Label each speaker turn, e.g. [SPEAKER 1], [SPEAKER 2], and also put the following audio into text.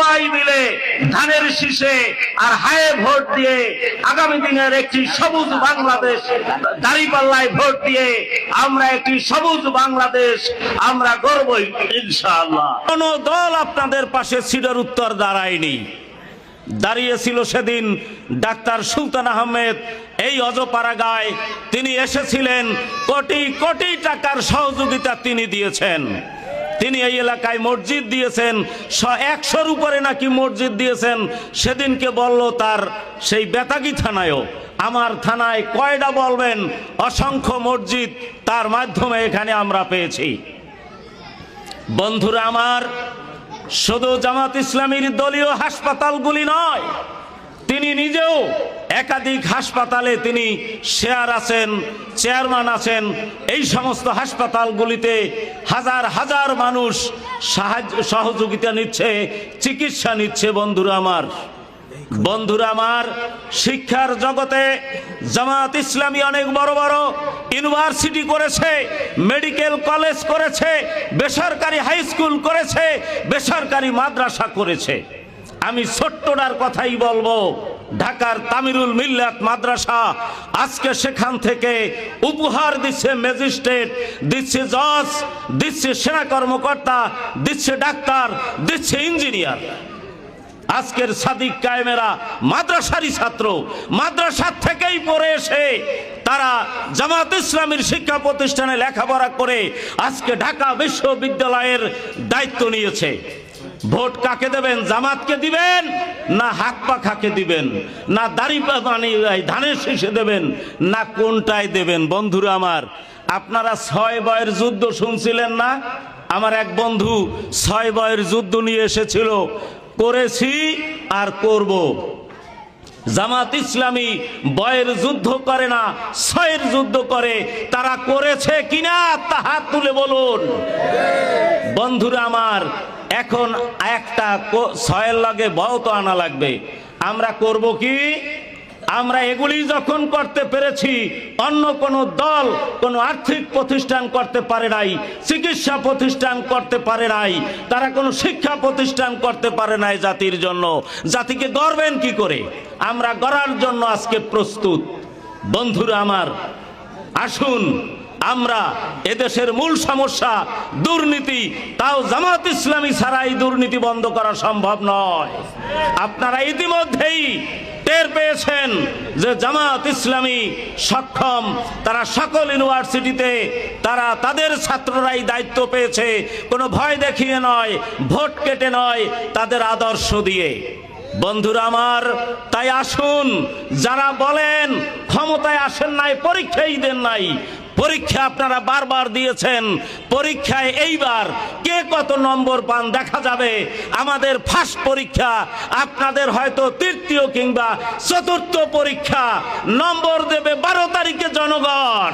[SPEAKER 1] সবাই মিলে ধানের শীষে আর হায়ে ভোট দিয়ে আগামী দিনের একটি সবুজ বাংলাদেশ, দাঁড়িপাল্লায় ভোট দিয়ে আমরা একটি সবুজ বাংলাদেশ, আমরা গর্বই ইনশাআল্লাহ। কোন দল আপনাদের পাশে সিটের উত্তর দাঁড়ায়নি। দাঁড়িয়েছিল সেদিন ডাক্তার সুলতান আহমেদ, এই অজপাড়াগায় তিনি এসেছিলেন, কোটি কোটি টাকার সহযোগিতা তিনি দিয়েছেন। তিনি এই এলাকায় মসজিদ দিয়েছেন একশোর উপরে নাকি মসজিদ দিয়েছেন। সেদিনকে বলল তার সেই বেতাগি থানায়ও, আমার থানায় কয়টা বলবেন? অসংখ্য মসজিদ, তার মাধ্যমে এখানে আমরা পেয়েছি। বন্ধুরা আমার, শুধু জামাত ইসলামীর দলীয় হাসপাতালগুলি নয় তিনি নিজেও একাধিক হাসপাতালে তিনি শেয়ার আছেন, চেয়ারম্যান আছেন। এই সমস্ত হাসপাতালগুলিতে হাজার হাজার মানুষ সাহায্য, সহযোগিতা নিচ্ছে, চিকিৎসা নিচ্ছে বন্ধুরা আমার। বন্ধুরা আমার, শিক্ষার জগতে জামাত ইসলামী অনেক বড় বড় ইউনিভার্সিটি করেছে, মেডিকেল কলেজ করেছে, বেসরকারি হাই স্কুল করেছে, বেসরকারি মাদ্রাসা করেছে। আমি ছোট্টটার কথাই বলব। ঢাকার তামিরুল মিল্লাত মাদ্রাসা আজকে সেখান থেকে উপহার দিচ্ছে ম্যাজিস্ট্রেট, দিচ্ছে জজ, দিচ্ছে সেনা কর্মকর্তা, দিচ্ছে ডাক্তার, দিচ্ছে ইঞ্জিনিয়ার। আজকের সাদিক কায়েমেরা মাদ্রাসারই ছাত্র। মাদ্রাসার থেকেই পড়ে এসে তারা জামাত ইসলামীর শিক্ষা প্রতিষ্ঠানে লেখাপড়া করে আজকে ঢাকা বিশ্ববিদ্যালয়ের দায়িত্ব নিয়েছে। ভোট কাকে দেবেন? জামাতকে দিবেন না হাক পাখাকে দিবেন? না দাড়ি পা- মানে ধানের শীষে দেবেন? না কোনটায় দেবেন? বন্ধুরা আমার, আপনারা ছয় বয়ের যুদ্ধ শুনছিলেন না? আমার এক বন্ধু ছয় বয়ের যুদ্ধ নিয়ে এসেছিল। করেছি আর করব। জামাত ইসলামী বয়ের যুদ্ধ করে না, ছয়ের যুদ্ধ করে। তারা করেছে কিনা তা হাত তুলে বলুন। বন্ধুরা আমার, এখন একটা ছয়ের লাগে বয় তো আনা লাগবে। আমরা করব কি? আমরা এগুলি যখন করতে পেরেছি, অন্য কোন দল, কোন আর্থিক প্রতিষ্ঠান করতে পারে নাই, চিকিৎসা প্রতিষ্ঠান করতে পারে নাই, তারা কোনো শিক্ষা প্রতিষ্ঠান করতে পারে নাই জাতির জন্য। জাতিকে গড়বেন কি করে? আমরা গড়ার জন্য আজকে প্রস্তুত। বন্ধুরা আমার, আসুন আমরা এদেশের মূল সমস্যা দুর্নীতি। তাও জামাত ইসলামী ছাড়া এই দুর্নীতি বন্ধ করা সম্ভব নয়। আপনারা ইতিমধ্যেই টের পেয়েছেন যে জামাত ইসলামী সক্ষম। তারা সকল ইউনিভার্সিটিতে তারা তাদের ছাত্ররাই দায়িত্ব পেয়েছে। কোনো ভয় দেখিয়ে নয়, ভোট কেটে নয়, তাদের আদর্শ দিয়ে। বন্ধুরা আমার, তাই আসুন, যারা বলেন ক্ষমতায় আসেন নাই, পরীক্ষাই দেন নাই পরীক্ষা আপনারা বারবার দিয়েছেন। পরীক্ষায় এইবার কে কত নম্বর পান দেখা যাবে। আমাদের ফার্স্ট পরীক্ষা, আপনাদের হয়তো তৃতীয় কিংবা চতুর্থ পরীক্ষা। নম্বর দেবে বারো তারিখে জনগণ।